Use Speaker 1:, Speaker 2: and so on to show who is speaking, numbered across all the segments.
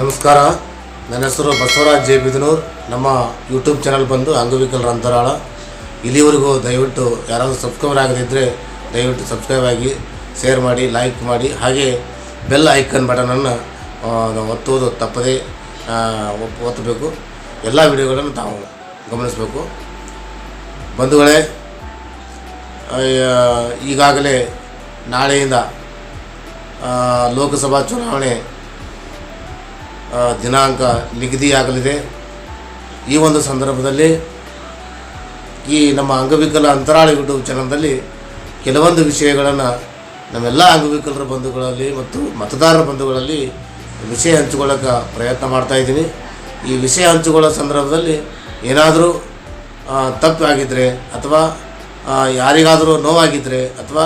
Speaker 1: ನಮಸ್ಕಾರ. ನನ್ನ ಹೆಸರು ಬಸವರಾಜ್ ಜೆ. ಬಿದನೂರ್. ನಮ್ಮ ಯೂಟ್ಯೂಬ್ ಚಾನಲ್ ಬಂದು ಅಂಗವಿಕಲರ ಅಂತರಾಳ. ಇಲ್ಲಿವರೆಗೂ ದಯವಿಟ್ಟು ಯಾರಾದರೂ ಸಬ್ಸ್ಕ್ರೈಬರ್ ಆಗದಿದ್ದರೆ ದಯವಿಟ್ಟು ಸಬ್ಸ್ಕ್ರೈಬ್ ಆಗಿ ಶೇರ್ ಮಾಡಿ ಲೈಕ್ ಮಾಡಿ, ಹಾಗೆ ಬೆಲ್ ಐಕನ್ ಬಟನನ್ನು ಒತ್ತುವುದು ತಪ್ಪದೇ ಒತ್ತಬೇಕು. ಎಲ್ಲ ವಿಡಿಯೋಗಳನ್ನು ತಾವು ಗಮನಿಸಬೇಕು. ಬಂಧುಗಳೇ ಈಗಾಗಲೇ ನಾಳೆಯಿಂದ ಲೋಕಸಭಾ ಚುನಾವಣೆ ದಿನಾಂಕ ನಿಗದಿಯಾಗಲಿದೆ. ಈ ಒಂದು ಸಂದರ್ಭದಲ್ಲಿ ಈ ನಮ್ಮ ಅಂಗವಿಕಲ ಅಂತರಾಳ ಯೂಟ್ಯೂಬ್ ಚಾನಲ್ನಲ್ಲಿ ಕೆಲವೊಂದು ವಿಷಯಗಳನ್ನು ನಮ್ಮೆಲ್ಲ ಅಂಗವಿಕಲರ ಬಂಧುಗಳಲ್ಲಿ ಮತ್ತು ಮತದಾರರ ಬಂಧುಗಳಲ್ಲಿ ವಿಷಯ ಹಂಚಿಕೊಳ್ಳೋಕೆ ಪ್ರಯತ್ನ ಮಾಡ್ತಾಯಿದ್ದೀನಿ ಈ ವಿಷಯ ಹಂಚಿಕೊಳ್ಳೋ ಸಂದರ್ಭದಲ್ಲಿ ಏನಾದರೂ ತಪ್ಪು ಆಗಿದ್ದರೆ ಅಥವಾ ಯಾರಿಗಾದರೂ ನೋವಾಗಿದ್ದರೆ ಅಥವಾ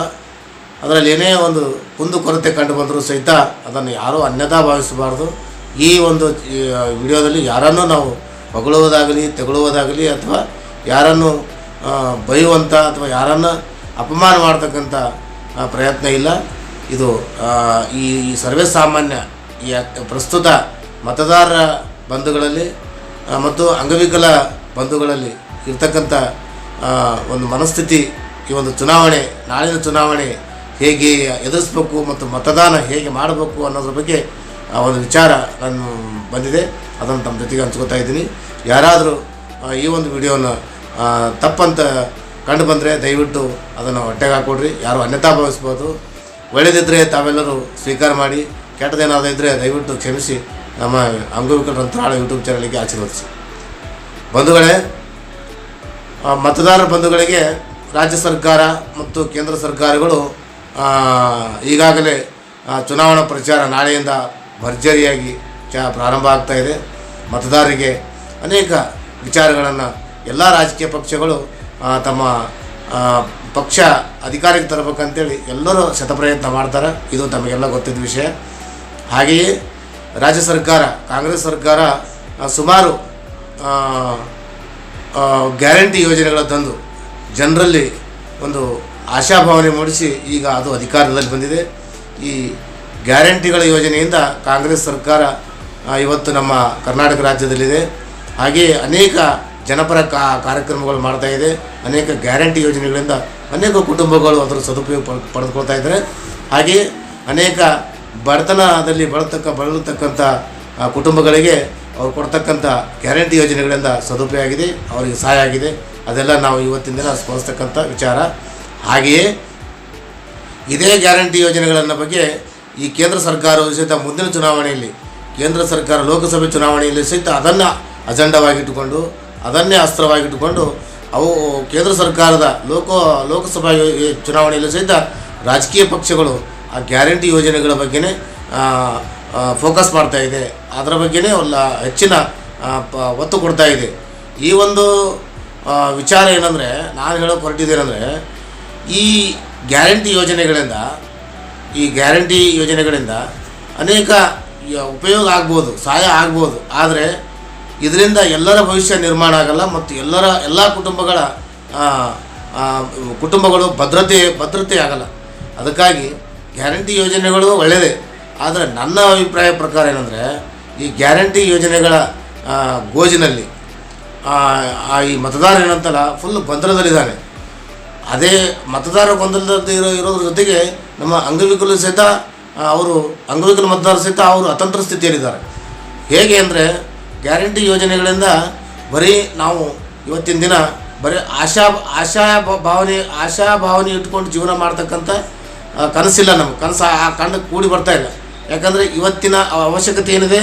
Speaker 1: ಅದರಲ್ಲಿ ಏನೇ ಒಂದು ಕುಂದು ಕೊರತೆ ಕಂಡು ಬಂದರೂ ಸಹಿತ ಅದನ್ನು ಯಾರೂ ಅನ್ಯತಾ ಭಾವಿಸಬಾರ್ದು. ಈ ಒಂದು ವಿಡಿಯೋದಲ್ಲಿ ಯಾರನ್ನು ನಾವು ಹೊಗಳುವುದಾಗಲಿ, ತೆಗಳುವುದಾಗಲಿ ಅಥವಾ ಯಾರನ್ನು ಬೈಯುವಂಥ ಅಥವಾ ಯಾರನ್ನು ಅಪಮಾನ ಮಾಡ್ತಕ್ಕಂಥ ಪ್ರಯತ್ನ ಇಲ್ಲ. ಇದು ಈ ಸರ್ವೇ ಸಾಮಾನ್ಯ, ಈ ಪ್ರಸ್ತುತ ಮತದಾರರ ಬಂಧುಗಳಲ್ಲಿ ಮತ್ತು ಅಂಗವಿಕಲ ಬಂಧುಗಳಲ್ಲಿ ಇರ್ತಕ್ಕಂಥ ಒಂದು ಮನಸ್ಥಿತಿ, ಈ ಒಂದು ಚುನಾವಣೆ, ನಾಳಿನ ಚುನಾವಣೆ ಹೇಗೆ ಎದುರಿಸ್ಬೇಕು ಮತ್ತು ಮತದಾನ ಹೇಗೆ ಮಾಡಬೇಕು ಅನ್ನೋದ್ರ ಬಗ್ಗೆ ಒಂದು ವಿಚಾರ ನಾನು ಬಂದಿದೆ ಅದನ್ನು ತಮ್ಮ ಜೊತೆಗೆ ಹಂಚ್ಕೋತಾ ಇದ್ದೀನಿ. ಯಾರಾದರೂ ಈ ಒಂದು ವಿಡಿಯೋನ ಆ, ತಪ್ಪಂತ ಕಂಡು ಬಂದರೆ ದಯವಿಟ್ಟು ಅದನ್ನು ಹೊಟ್ಟೆಗೆ ಹಾಕ್ಕೊಡ್ರಿ. ಯಾರು ಅನ್ಯತಾ ಭಾವಿಸ್ಬೋದು. ಒಳ್ಳೆಯದಿದ್ದರೆ ತಾವೆಲ್ಲರೂ ಸ್ವೀಕಾರ ಮಾಡಿ ಕೆಟ್ಟದೇನಾದರೂ ಇದ್ದರೆ ದಯವಿಟ್ಟು ಕ್ಷಮಿಸಿ ನಮ್ಮ ಅಂಗವಿಕಲರ ಅಂತರಾಳ ಯೂಟ್ಯೂಬ್ ಚಾನಲಿಗೆ ಆಶೀರ್ವದಿಸಿ. ಬಂಧುಗಳೇ ಆ, ಮತದಾರ ಬಂಧುಗಳಿಗೆ ರಾಜ್ಯ ಸರ್ಕಾರ ಮತ್ತು ಕೇಂದ್ರ ಸರ್ಕಾರಗಳು ಆ, ಈಗಾಗಲೇ ಚುನಾವಣಾ ಪ್ರಚಾರ ನಾಳೆಯಿಂದ ಭರ್ಜರಿಯಾಗಿ ಚ ಪ್ರಾರಂಭ ಆಗ್ತಾ ಇದೆ. ಮತದಾರರಿಗೆ ಅನೇಕ ವಿಚಾರಗಳನ್ನು ಎಲ್ಲ ರಾಜಕೀಯ ಪಕ್ಷಗಳು ತಮ್ಮ ಪಕ್ಷ ಅಧಿಕಾರಕ್ಕೆ ತರಬೇಕಂತೇಳಿ ಎಲ್ಲರೂ ಶತಪ್ರಯತ್ನ ಮಾಡ್ತಾರೆ. ಇದು ತಮಗೆಲ್ಲ ಗೊತ್ತಿದ್ದ ವಿಷಯ. ಹಾಗೆಯೇ ರಾಜ್ಯ ಸರ್ಕಾರ, ಕಾಂಗ್ರೆಸ್ ಸರ್ಕಾರ ಸುಮಾರು ಗ್ಯಾರಂಟಿ ಯೋಜನೆಗಳ ತಂದು ಜನರಲ್ಲಿ ಒಂದು ಆಶಾಭಾವನೆ ಮೂಡಿಸಿ ಈಗ ಅದು ಅಧಿಕಾರದಲ್ಲಿ ಬಂದಿದೆ. ಈ ಗ್ಯಾರಂಟಿಗಳ ಯೋಜನೆಯಿಂದ ಕಾಂಗ್ರೆಸ್ ಸರ್ಕಾರ ಇವತ್ತು ನಮ್ಮ ಕರ್ನಾಟಕ ರಾಜ್ಯದಲ್ಲಿದೆ. ಹಾಗೆಯೇ ಅನೇಕ ಜನಪರ ಕಾ, ಕಾರ್ಯಕ್ರಮಗಳು ಮಾಡ್ತಾ ಇದೆ. ಅನೇಕ ಗ್ಯಾರಂಟಿ ಯೋಜನೆಗಳಿಂದ ಅನೇಕ ಕುಟುಂಬಗಳು ಅದರ ಸದುಪಯೋಗ ಪಡ್, ಪಡೆದುಕೊಳ್ತಾ ಇದ್ದಾರೆ. ಹಾಗೆಯೇ ಅನೇಕ ಬಡತನದಲ್ಲಿ ಬಳತಕ್ಕ ಬಳಲತಕ್ಕಂಥ ಕುಟುಂಬಗಳಿಗೆ ಅವ್ರು ಕೊಡ್ತಕ್ಕಂಥ ಗ್ಯಾರಂಟಿ ಯೋಜನೆಗಳಿಂದ ಸದುಪಯೋಗ ಆಗಿದೆ, ಅವರಿಗೆ ಸಹಾಯ ಆಗಿದೆ. ಅದೆಲ್ಲ ನಾವು ಇವತ್ತಿನ ದಿನ ಸ್ಮರಿಸ್ತಕ್ಕಂಥ ವಿಚಾರ. ಹಾಗೆಯೇ ಇದೇ ಗ್ಯಾರಂಟಿ ಯೋಜನೆಗಳನ್ನು ಬಗ್ಗೆ ಈ ಕೇಂದ್ರ ಸರ್ಕಾರವು ಸಹಿತ ಮುಂದಿನ ಚುನಾವಣೆಯಲ್ಲಿ, ಕೇಂದ್ರ ಸರ್ಕಾರ ಲೋಕಸಭೆ ಚುನಾವಣೆಯಲ್ಲಿ ಸಹಿತ ಅದನ್ನು ಅಜೆಂಡವಾಗಿಟ್ಟುಕೊಂಡು, ಅದನ್ನೇ ಅಸ್ತ್ರವಾಗಿಟ್ಟುಕೊಂಡು, ಅವು ಕೇಂದ್ರ ಸರ್ಕಾರದ ಲೋಕ, ಲೋಕಸಭಾ ಚುನಾವಣೆಯಲ್ಲಿ ಸಹಿತ ರಾಜಕೀಯ ಪಕ್ಷಗಳು ಆ ಗ್ಯಾರಂಟಿ ಯೋಜನೆಗಳ ಬಗ್ಗೆನೇ ಫೋಕಸ್ ಮಾಡ್ತಾ ಇದೆ. ಅದರ ಬಗ್ಗೆನೇ ಒಲ್ಲ ಹೆಚ್ಚಿನ ಒತ್ತು ಕೊಡ್ತಾ ಇದೆ. ಈ ಒಂದು ವಿಚಾರ ಏನಂದರೆ, ನಾನು ಹೇಳೋಕೆ ಹೊರಟಿದ್ದೇನೆಂದರೆ, ಈ ಗ್ಯಾರಂಟಿ ಯೋಜನೆಗಳಿಂದ ಈ ಗ್ಯಾರಂಟಿ ಯೋಜನೆಗಳಿಂದ ಅನೇಕ ಉಪಯೋಗ ಆಗ್ಬೋದು, ಸಹಾಯ ಆಗ್ಬೋದು. ಆದರೆ ಇದರಿಂದ ಎಲ್ಲರ ಭವಿಷ್ಯ ನಿರ್ಮಾಣ ಆಗಲ್ಲ ಮತ್ತು ಎಲ್ಲರ ಎಲ್ಲ ಕುಟುಂಬಗಳ ಕುಟುಂಬಗಳು ಭದ್ರತೆ ಭದ್ರತೆ ಆಗಲ್ಲ. ಅದಕ್ಕಾಗಿ ಗ್ಯಾರಂಟಿ ಯೋಜನೆಗಳು ಒಳ್ಳೆಯದೇ ಆದರೆ ನನ್ನ ಅಭಿಪ್ರಾಯ ಪ್ರಕಾರ ಏನಂದರೆ, ಈ ಗ್ಯಾರಂಟಿ ಯೋಜನೆಗಳ ಗೋಜಿನಲ್ಲಿ ಈ ಮತದಾರ ಏನಂತಲ್ಲ ಫುಲ್ ಗೊಂದಲದಲ್ಲಿದ್ದಾನೆ. ಅದೇ ಮತದಾರ ಗೊಂದಲದಲ್ಲಿ ಇರೋ ಇರೋದ್ರ ಜೊತೆಗೆ ನಮ್ಮ ಅಂಗವಿಕಲರು ಸಹಿತ ಅವರು ಅಂಗವಿಕಲ ಮತದಾರರು ಸಹಿತ ಅವರು ಅತಂತ್ರ ಸ್ಥಿತಿಯಲ್ಲಿದ್ದಾರೆ. ಹೇಗೆ ಅಂದರೆ ಗ್ಯಾರಂಟಿ ಯೋಜನೆಗಳಿಂದ ಬರೀ ನಾವು ಇವತ್ತಿನ ದಿನ ಬರೀ ಆಶಾ ಆಶಾ ಭಾವನೆ ಆಶಾ ಭಾವನೆ ಇಟ್ಕೊಂಡು ಜೀವನ ಮಾಡ್ತಕ್ಕಂಥ ಕನಸಿಲ್ಲ ನಮ್ಮ ಕನಸು ಆ ಕಂಡು ಕೂಡಿ ಬರ್ತಾ ಇಲ್ಲ. ಯಾಕಂದರೆ ಇವತ್ತಿನ ಅವಶ್ಯಕತೆ ಏನಿದೆ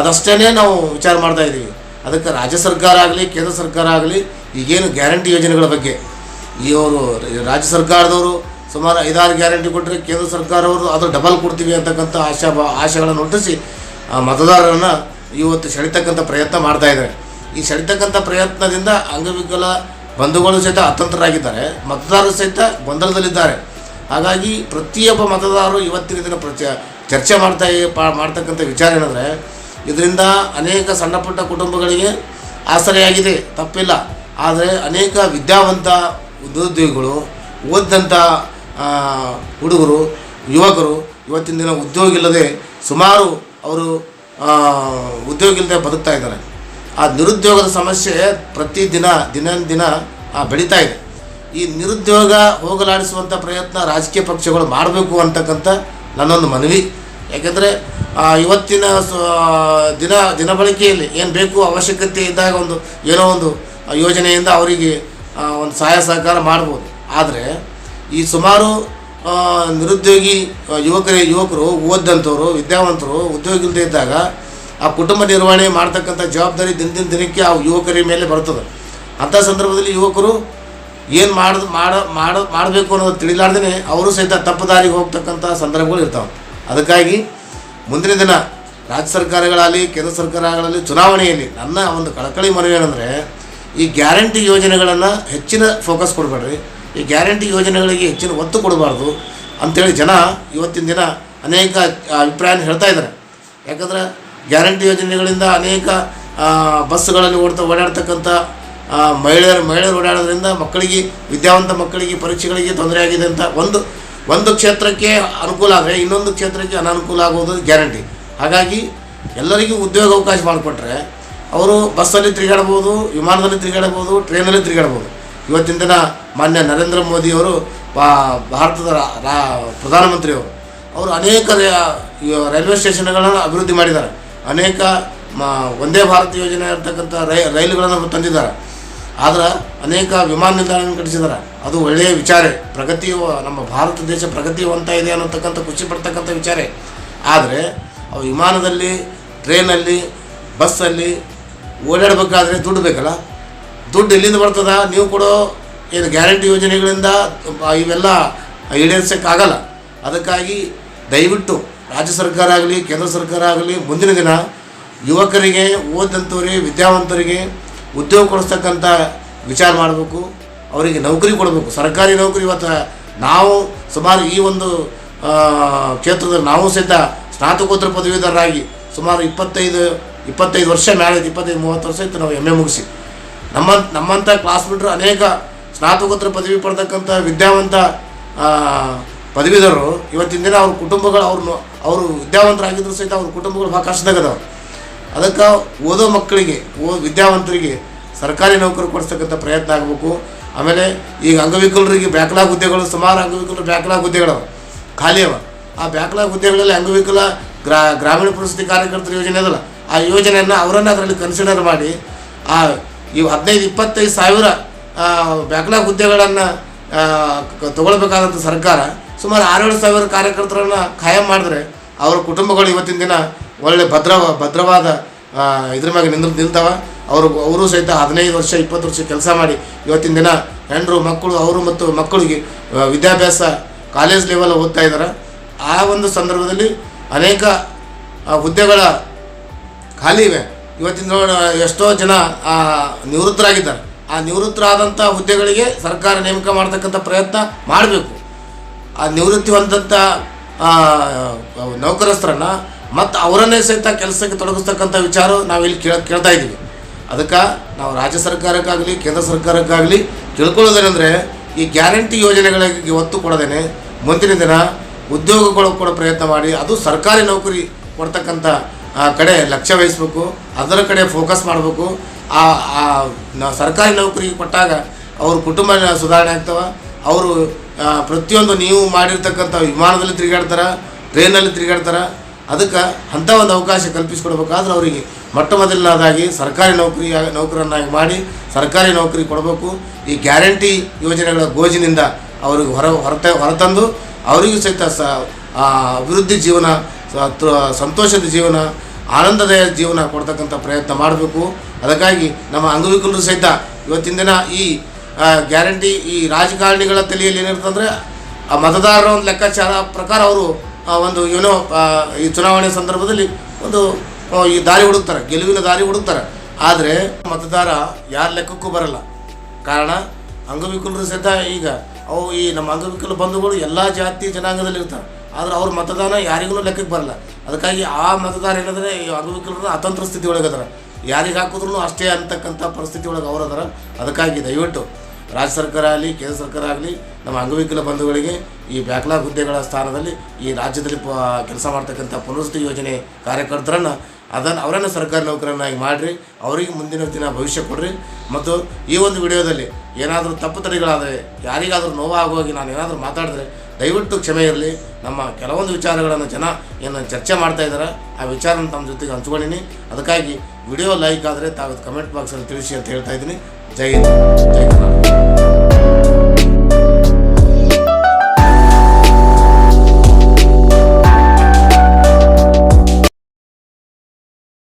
Speaker 1: ಅದಷ್ಟೇ ನಾವು ವಿಚಾರ ಮಾಡ್ತಾ ಇದ್ದೀವಿ ಅದಕ್ಕೆ ರಾಜ್ಯ ಸರ್ಕಾರ ಆಗಲಿ, ಕೇಂದ್ರ ಸರ್ಕಾರ ಆಗಲಿ, ಈಗೇನು ಗ್ಯಾರಂಟಿ ಯೋಜನೆಗಳ ಬಗ್ಗೆ ಇವರು ರಾಜ್ಯ ಸರ್ಕಾರದವರು ಸುಮಾರು ಐದಾರು ಗ್ಯಾರಂಟಿ ಕೊಟ್ಟರೆ ಕೇಂದ್ರ ಸರ್ಕಾರವರು ಅದು ಡಬಲ್ ಕೊಡ್ತೀವಿ ಅಂತಕ್ಕಂಥ ಆಶಾ ಆಶೆಗಳನ್ನು ಹುಟ್ಟಿಸಿ, ಆ, ಮತದಾರರನ್ನು ಇವತ್ತು ಸೆಳಿತಕ್ಕಂಥ ಪ್ರಯತ್ನ ಮಾಡ್ತಾ ಇದ್ದಾರೆ. ಈ ಸೆಳಿತಕ್ಕಂಥ ಪ್ರಯತ್ನದಿಂದ ಅಂಗವಿಕಲ ಬಂಧುಗಳು ಸಹಿತ ಅತಂತ್ರರಾಗಿದ್ದಾರೆ. ಮತದಾರರು ಸಹಿತ ಗೊಂದಲದಲ್ಲಿದ್ದಾರೆ. ಹಾಗಾಗಿ ಪ್ರತಿಯೊಬ್ಬ ಮತದಾರರು ಇವತ್ತಿನ ದಿನ ಪ್ರಚ ಚರ್ಚೆ ಮಾಡ್ತಾ ಮಾಡ್ತಕ್ಕಂಥ ವಿಚಾರ ಏನಂದರೆ, ಇದರಿಂದ ಅನೇಕ ಸಣ್ಣ ಪುಟ್ಟ ಕುಟುಂಬಗಳಿಗೆ ಆಸರೆಯಾಗಿದೆ. ತಪ್ಪಿಲ್ಲ. ಆದರೆ ಅನೇಕ ವಿದ್ಯಾವಂತ ನಿರುದ್ಯೋಗಿಗಳು ಓದಿದಂಥ ಹುಡುಗರು, ಯುವಕರು ಇವತ್ತಿನ ದಿನ ಉದ್ಯೋಗ ಇಲ್ಲದೆ ಸುಮಾರು ಅವರು ಉದ್ಯೋಗ ಇಲ್ಲದೆ ಬದುಕ್ತಾ ಇದ್ದಾರೆ. ಆ ನಿರುದ್ಯೋಗದ ಸಮಸ್ಯೆ ಪ್ರತಿ ದಿನ ದಿನ ಬೆಳೀತಾ ಇದೆ. ಈ ನಿರುದ್ಯೋಗ ಹೋಗಲಾಡಿಸುವಂಥ ಪ್ರಯತ್ನ ರಾಜಕೀಯ ಪಕ್ಷಗಳು ಮಾಡಬೇಕು ಅಂತಕ್ಕಂಥ ನನ್ನೊಂದು ಮನವಿ. ಯಾಕೆಂದರೆ ಇವತ್ತಿನ ದಿನ ದಿನ ದಿನಬಳಕೆಯಲ್ಲಿ ಏನು ಬೇಕು ಅವಶ್ಯಕತೆ ಇದ್ದಾಗ ಒಂದು ಏನೋ ಒಂದು ಯೋಜನೆಯಿಂದ ಅವರಿಗೆ ಒಂದು ಸಹಾಯ ಸಹಕಾರ ಮಾಡ್ಬೋದು. ಆದರೆ ಈ ಸುಮಾರು ನಿರುದ್ಯೋಗಿ ಯುವಕರೇ, ಯುವಕರು, ಓದ್ದಂಥವರು, ವಿದ್ಯಾವಂತರು ಉದ್ಯೋಗ ಇಲ್ಲದೆ ಇದ್ದಾಗ ಆ ಕುಟುಂಬ ನಿರ್ವಹಣೆ ಮಾಡ್ತಕ್ಕಂಥ ಜವಾಬ್ದಾರಿ ದಿನದಿಂದ ದಿನಕ್ಕೆ ಆ ಯುವಕರ ಮೇಲೆ ಬರ್ತದೆ ಅಂಥ ಸಂದರ್ಭದಲ್ಲಿ ಯುವಕರು ಏನು ಮಾಡ ಮಾಡ ಮಾಡಬೇಕು ಅನ್ನೋದು ತಿಳಿಲಾರ್ದೇ ಅವರು ಸಹಿತ ತಪ್ಪು ದಾರಿಗೆ ಹೋಗ್ತಕ್ಕಂಥ ಸಂದರ್ಭಗಳು ಇರ್ತಾವೆ. ಅದಕ್ಕಾಗಿ ಮುಂದಿನ ದಿನ ರಾಜ್ಯ ಸರ್ಕಾರಗಳಾಗಲಿ, ಕೇಂದ್ರ ಸರ್ಕಾರಗಳಲ್ಲಿ ಚುನಾವಣೆಯಲ್ಲಿ ನನ್ನ ಒಂದು ಕಳಕಳಿ ಮನವಿ ಏನಂದರೆ ಈ ಗ್ಯಾರಂಟಿ ಯೋಜನೆಗಳನ್ನು ಹೆಚ್ಚಿನ ಫೋಕಸ್ ಕೊಡಬೇಡ್ರಿ. ಈ ಗ್ಯಾರಂಟಿ ಯೋಜನೆಗಳಿಗೆ ಹೆಚ್ಚಿನ ಒತ್ತು ಕೊಡಬಾರ್ದು. ಅಂಥೇಳಿ ಜನ ಇವತ್ತಿನ ದಿನ ಅನೇಕ ಅಭಿಪ್ರಾಯನ ಹೇಳ್ತಾ ಇದ್ದಾರೆ. ಯಾಕಂದ್ರೆ ಗ್ಯಾರಂಟಿ ಯೋಜನೆಗಳಿಂದ ಅನೇಕ ಬಸ್ಸುಗಳಲ್ಲಿ ಓಡ್ತಾ ಓಡಾಡ್ತಕ್ಕಂಥ ಮಹಿಳೆಯರು ಮಹಿಳೆಯರು ಓಡಾಡೋದ್ರಿಂದ ಮಕ್ಕಳಿಗೆ, ವಿದ್ಯಾವಂತ ಮಕ್ಕಳಿಗೆ ಪರೀಕ್ಷೆಗಳಿಗೆ ತೊಂದರೆ ಆಗಿದೆ ಅಂತ ಒಂದು ಒಂದು ಕ್ಷೇತ್ರಕ್ಕೆ ಅನುಕೂಲ ಆದರೆ ಇನ್ನೊಂದು ಕ್ಷೇತ್ರಕ್ಕೆ ಅನಾನುಕೂಲ ಆಗೋದು ಗ್ಯಾರಂಟಿ. ಹಾಗಾಗಿ ಎಲ್ಲರಿಗೂ ಉದ್ಯೋಗ ಅವಕಾಶ ಮಾಡಿಕೊಟ್ರೆ ಅವರು ಬಸ್ಸಲ್ಲಿ ತಿರುಗಾಡ್ಬೋದು, ವಿಮಾನದಲ್ಲಿ ತಿರುಗಾಡ್ಬೋದು, ಟ್ರೈನಲ್ಲಿ ತಿರುಗಾಡ್ಬೋದು. ಇವತ್ತಿನ ದಿನ ಮಾನ್ಯ ನರೇಂದ್ರ ಮೋದಿಯವರು ಭಾರತದ ರಾ- ಪ್ರಧಾನಮಂತ್ರಿಯವರು ಅವರು. ಅನೇಕ ರೈಲ್ವೆ ಸ್ಟೇಷನ್ಗಳನ್ನು ಅಭಿವೃದ್ಧಿ ಮಾಡಿದ್ದಾರೆ. ಅನೇಕ ಮ ಒಂದೇ ಭಾರತ ಯೋಜನೆ ಇರ್ತಕ್ಕಂಥ ರೈ, ರೈಲುಗಳನ್ನು ತಂದಿದ್ದಾರೆ. ಆದರೆ ಅನೇಕ ವಿಮಾನ ನಿಲ್ದಾಣಗಳನ್ನು ಕಟ್ಟಿಸಿದ್ದಾರೆ. ಅದು ಒಳ್ಳೆಯ ವಿಚಾರ. ಪ್ರಗತಿ ನಮ್ಮ ಭಾರತ ದೇಶ ಪ್ರಗತಿ ಹೊಂದ್ತಾ ಇದೆ ಅನ್ನೋತಕ್ಕಂಥ ಖುಷಿ ಪಡ್ತಕ್ಕಂಥ ವಿಚಾರ. ಆದರೆ ಅವು ವಿಮಾನದಲ್ಲಿ, ಟ್ರೈನಲ್ಲಿ, ಬಸ್ಸಲ್ಲಿ ಓಡಾಡಬೇಕಾದ್ರೆ ದುಡ್ಡು ಬೇಕಲ್ಲ? ದುಡ್ಡು ಎಲ್ಲಿಂದ ಬರ್ತದ? ನೀವು ಕೊಡೋ ಏನು ಗ್ಯಾರಂಟಿ ಯೋಜನೆಗಳಿಂದ ಇವೆಲ್ಲ ಈಡೇರಿಸೋಕ್ಕಾಗಲ್ಲ ಅದಕ್ಕಾಗಿ ದಯವಿಟ್ಟು ರಾಜ್ಯ ಸರ್ಕಾರ ಆಗಲಿ, ಕೇಂದ್ರ ಸರ್ಕಾರ ಆಗಲಿ, ಮುಂದಿನ ದಿನ ಯುವಕರಿಗೆ ಓದಂಥವ್ರಿಗೆ ವಿದ್ಯಾವಂತರಿಗೆ ಉದ್ಯೋಗ ಕೊಡಿಸ್ತಕ್ಕಂಥ ವಿಚಾರ ಮಾಡಬೇಕು. ಅವರಿಗೆ ನೌಕರಿ ಕೊಡಬೇಕು. ಸರ್ಕಾರಿ ನೌಕರಿ ಇವತ್ತು ನಾವು ಸುಮಾರು ಈ ಒಂದು ಕ್ಷೇತ್ರದಲ್ಲಿ ನಾವು ಸಹಿತ ಸ್ನಾತಕೋತ್ತರ ಪದವೀಧರರಾಗಿ ಸುಮಾರು ಇಪ್ಪತ್ತೈದು ಇಪ್ಪತ್ತೈದು ವರ್ಷ ಮೇಲೆ ಇಪ್ಪತ್ತೈದು, ಮೂವತ್ತು ವರ್ಷ ಇತ್ತು ನಾವು ಎಂ ಎ ಮುಗಿಸಿ. ನಮ್ಮ ನಮ್ಮಂಥ ಕ್ಲಾಸ್ಮೇಟ್ರು ಅನೇಕ ಸ್ನಾತಕೋತ್ತರ ಪದವಿ ಪಡ್ತಕ್ಕಂಥ ವಿದ್ಯಾವಂತ ಪದವೀಧರರು ಇವತ್ತಿನ ದಿನ ಅವ್ರ ಕುಟುಂಬಗಳು ಅವ್ರನ್ನ, ಅವರು ವಿದ್ಯಾವಂತರಾಗಿದ್ರು ಸಹಿತ ಅವ್ರ ಕುಟುಂಬಗಳು ಭಾಳ ಅದಾವೆ ಅದಕ್ಕೆ ಓದೋ ಮಕ್ಕಳಿಗೆ, ಓ ವಿದ್ಯಾವಂತರಿಗೆ ಸರ್ಕಾರಿ ನೌಕರಿ ಕೊಡಿಸ್ತಕ್ಕಂಥ ಪ್ರಯತ್ನ ಆಗಬೇಕು. ಆಮೇಲೆ ಈಗ ಅಂಗವಿಕಲರಿಗೆ ಬ್ಯಾಕ್ಲಾಗ್ ಹುದ್ದೆಗಳು, ಸುಮಾರು ಅಂಗವಿಕಲರು ಬ್ಯಾಕ್ಲಾಗ್ ಹುದ್ದೆಗಳವ, ಖಾಲಿ ಅವ. ಆ ಬ್ಯಾಕ್ಲಾಗ್ ಹುದ್ದೆಗಳಲ್ಲಿ ಅಂಗವಿಕಲ ಗ್ರಾ, ಗ್ರಾಮೀಣ ಪ್ರಸಿದ್ಧಿ ಕಾರ್ಯಕರ್ತರ ಯೋಜನೆ ಅದಲ್ಲ. ಆ ಯೋಜನೆಯನ್ನು ಅವರನ್ನು ಅದರಲ್ಲಿ ಕನ್ಸಿಡರ್ ಮಾಡಿ, ಆ ಇವು ಹದಿನೈದು, ಇಪ್ಪತ್ತೈದು ಸಾವಿರ ಬ್ಯಾಕ್ಲಾಗ್ ಹುದ್ದೆಗಳನ್ನು ತಗೊಳ್ಬೇಕಾದಂಥ ಸರ್ಕಾರ ಸುಮಾರು ಆರೇಳು ಸಾವಿರ ಕಾರ್ಯಕರ್ತರನ್ನು ಖಾಯಂ ಮಾಡಿದ್ರೆ ಅವರ ಕುಟುಂಬಗಳು ಇವತ್ತಿನ ದಿನ ಒಳ್ಳೆ ಭದ್ರ, ಭದ್ರವಾದ ಇದ್ರ ಮ್ಯಾಗೆ ನಿಂದ, ನಿಲ್ತಾವ. ಅವರು ಅವರು ಸಹಿತ ಹದಿನೈದು ವರ್ಷ, ಇಪ್ಪತ್ತು ವರ್ಷ ಕೆಲಸ ಮಾಡಿ ಇವತ್ತಿನ ದಿನ ಹೆಣ್ಣರು ಮಕ್ಕಳು, ಅವರು ಮತ್ತು ಮಕ್ಕಳಿಗೆ ವಿದ್ಯಾಭ್ಯಾಸ ಕಾಲೇಜ್ ಲೆವೆಲ್ ಓದ್ತಾ ಇದ್ದಾರೆ ಆ ಒಂದು ಸಂದರ್ಭದಲ್ಲಿ ಅನೇಕ ಹುದ್ದೆಗಳ ಖಾಲಿ ಇವೆ. ಇವತ್ತಿನ ಎಷ್ಟೋ ಜನ ನಿವೃತ್ತರಾಗಿದ್ದಾರೆ. ಆ ನಿವೃತ್ತರಾದಂಥ ಹುದ್ದೆಗಳಿಗೆ ಸರ್ಕಾರ ನೇಮಕ ಮಾಡ್ತಕ್ಕಂಥ ಪ್ರಯತ್ನ ಮಾಡಬೇಕು. ಆ ನಿವೃತ್ತಿ ಹೊಂದಂಥ ನೌಕರಸ್ಥರನ್ನು ಮತ್ತು ಅವರನ್ನೇ ಸಹಿತ ಕೆಲಸಕ್ಕೆ ತೊಡಗಿಸ್ತಕ್ಕಂಥ ವಿಚಾರ ನಾವಿಲ್ಲಿ ಕೇಳ, ಕೇಳ್ತಾ ಇದ್ದೀವಿ. ಅದಕ್ಕೆ ನಾವು ರಾಜ್ಯ ಸರ್ಕಾರಕ್ಕಾಗಲಿ, ಕೇಂದ್ರ ಸರ್ಕಾರಕ್ಕಾಗಲಿ ತಿಳ್ಕೊಳ್ಳೋದೇನೆಂದರೆ, ಈ ಗ್ಯಾರಂಟಿ ಯೋಜನೆಗಳಿಗೆ ಒತ್ತು ಕೊಡದೇನೆ ಮುಂದಿನ ದಿನ ಉದ್ಯೋಗಗಳು ಕೊಡೋ ಪ್ರಯತ್ನ ಮಾಡಿ, ಅದು ಸರ್ಕಾರಿ ನೌಕರಿ ಕೊಡ್ತಕ್ಕಂಥ ಆ, ಕಡೆ ಲಕ್ಷ್ಯ ವಹಿಸ್ಬೇಕು ಅದರ ಕಡೆ ಫೋಕಸ್ ಮಾಡಬೇಕು. ಆ ಆ ಸರ್ಕಾರಿ ನೌಕರಿ ಕೊಟ್ಟಾಗ ಅವ್ರ ಕುಟುಂಬ ಸುಧಾರಣೆ ಆಗ್ತವೆ. ಅವರು ಪ್ರತಿಯೊಂದು ನೀವು ಮಾಡಿರ್ತಕ್ಕಂಥ ವಿಮಾನದಲ್ಲಿ ತಿರುಗಾಡ್ತಾರೆ ಟ್ರೈನಲ್ಲಿ ತಿರುಗಾಡ್ತಾರೆ ಅದಕ್ಕೆ ಅಂಥ ಒಂದು ಅವಕಾಶ ಕಲ್ಪಿಸಿಕೊಡ್ಬೇಕಾದ್ರೆ ಅವರಿಗೆ ಮೊಟ್ಟ ಮೊದಲನೇದಾಗಿ ಸರ್ಕಾರಿ ನೌಕರಿ ನೌಕರನ್ನಾಗಿ ಮಾಡಿ ಸರ್ಕಾರಿ ನೌಕರಿ ಕೊಡಬೇಕು. ಈ ಗ್ಯಾರಂಟಿ ಯೋಜನೆಗಳ ಗೋಜಿನಿಂದ ಅವ್ರಿಗೆ ಹೊರ ಹೊರತ ಹೊರತಂದು ಅವರಿಗೂ ಸಹಿತ ಸ ಅಭಿವೃದ್ಧಿ ಜೀವನ ಸಂತೋಷದ ಜೀವನ, ಆನಂದದ ಜೀವನ ಕೊಡ್ತಕ್ಕಂಥ ಪ್ರಯತ್ನ ಮಾಡಬೇಕು. ಅದಕ್ಕಾಗಿ ನಮ್ಮ ಅಂಗವಿಕಲರು ಸಹಿತ ಇವತ್ತಿನ ದಿನ ಈ ಗ್ಯಾರಂಟಿ, ಈ ರಾಜಕಾರಣಿಗಳ ತಲೆಯಲ್ಲಿ ಏನಿರ್ತಂದರೆ ಆ ಮತದಾರರ ಒಂದು ಲೆಕ್ಕಾಚಾರ ಪ್ರಕಾರ ಅವರು ಒಂದು, ಏನೋ ಈ ಚುನಾವಣೆ ಸಂದರ್ಭದಲ್ಲಿ ಒಂದು ಈ ದಾರಿ ಹುಡುಕ್ತಾರೆ, ಗೆಲುವಿನ ದಾರಿ ಹುಡುಕ್ತಾರೆ. ಆದರೆ ಮತದಾರ ಯಾರ ಲೆಕ್ಕಕ್ಕೂ ಬರಲ್ಲ. ಕಾರಣ ಅಂಗವಿಕಲರು ಸಹಿತ ಈಗ ಅವು ಈ ನಮ್ಮ ಅಂಗವಿಕಲ ಬಂಧುಗಳು ಎಲ್ಲ ಜಾತಿ ಜನಾಂಗದಲ್ಲಿ ಇರ್ತಾರೆ ಆದ್ರೆ ಅವ್ರ ಮತದಾನ ಯಾರಿಗೂ ಲೆಕ್ಕಕ್ಕೆ ಬರಲ್ಲ. ಅದಕ್ಕಾಗಿ ಆ ಮತದಾರ ಏನಂದರೆ, ಈ ಅಂಗವಿಕಲರು ಅತಂತ್ರ ಸ್ಥಿತಿ ಒಳಗೆ ಅದಾರ. ಯಾರಿಗೆ ಹಾಕಿದ್ರು ಅಷ್ಟೇ ಅಂತಕ್ಕಂಥ ಪರಿಸ್ಥಿತಿ ಒಳಗೆ ಅವರು ಅದರ. ಅದಕ್ಕಾಗಿ ದಯವಿಟ್ಟು ರಾಜ್ಯ ಸರ್ಕಾರ ಆಗಲಿ, ಕೇಂದ್ರ ಸರ್ಕಾರ ಆಗಲಿ, ನಮ್ಮ ಅಂಗವಿಕಲ ಬಂಧುಗಳಿಗೆ ಈ ಬ್ಯಾಕ್ಲಾಗ್ ಹುದ್ದೆಗಳ ಸ್ಥಾನದಲ್ಲಿ ಈ ರಾಜ್ಯದಲ್ಲಿ ಪ, ಕೆಲಸ ಮಾಡ್ತಕ್ಕಂಥ ಪುನರ್ವಸತಿ ಯೋಜನೆ ಕಾರ್ಯಕರ್ತರನ್ನು, ಅದನ್ನು ಅವರನ್ನು ಸರ್ಕಾರಿ ನೌಕರನ್ನಾಗಿ ಮಾಡಿರಿ. ಅವರಿಗೆ ಮುಂದಿನ ದಿನ ಭವಿಷ್ಯ ಕೊಡ್ರಿ. ಮತ್ತು ಈ ಒಂದು ವಿಡಿಯೋದಲ್ಲಿ ಏನಾದರೂ ತಪ್ಪು ತಡೆಗಳಾದರೆ, ಯಾರಿಗಾದರೂ ನೋವಾಗುವಾಗಿ ನಾನು ಏನಾದರೂ ಮಾತಾಡಿದ್ರೆ ದಯವಿಟ್ಟು ಕ್ಷಮೆ ಇರಲಿ. ನಮ್ಮ ಕೆಲವೊಂದು ವಿಚಾರಗಳನ್ನು ಜನ ಏನು ಚರ್ಚೆ ಮಾಡ್ತಾ ಇದ್ದಾರೆ, ಆ ವಿಚಾರನ ತಮ್ಮ ಜೊತೆಗೆ ಹಂಚ್ಕೊಂಡಿನಿ ಅದಕ್ಕಾಗಿ ವಿಡಿಯೋ ಲೈಕ್ ಆದರೆ ತಾವು ಕಮೆಂಟ್ ಬಾಕ್ಸಲ್ಲಿ ತಿಳಿಸಿ ಅಂತ ಹೇಳ್ತಾ ಇದ್ದೀನಿ. ಜೈ ಹಿಂದ್, ಜೈ ಕರ್ನಾಟಕ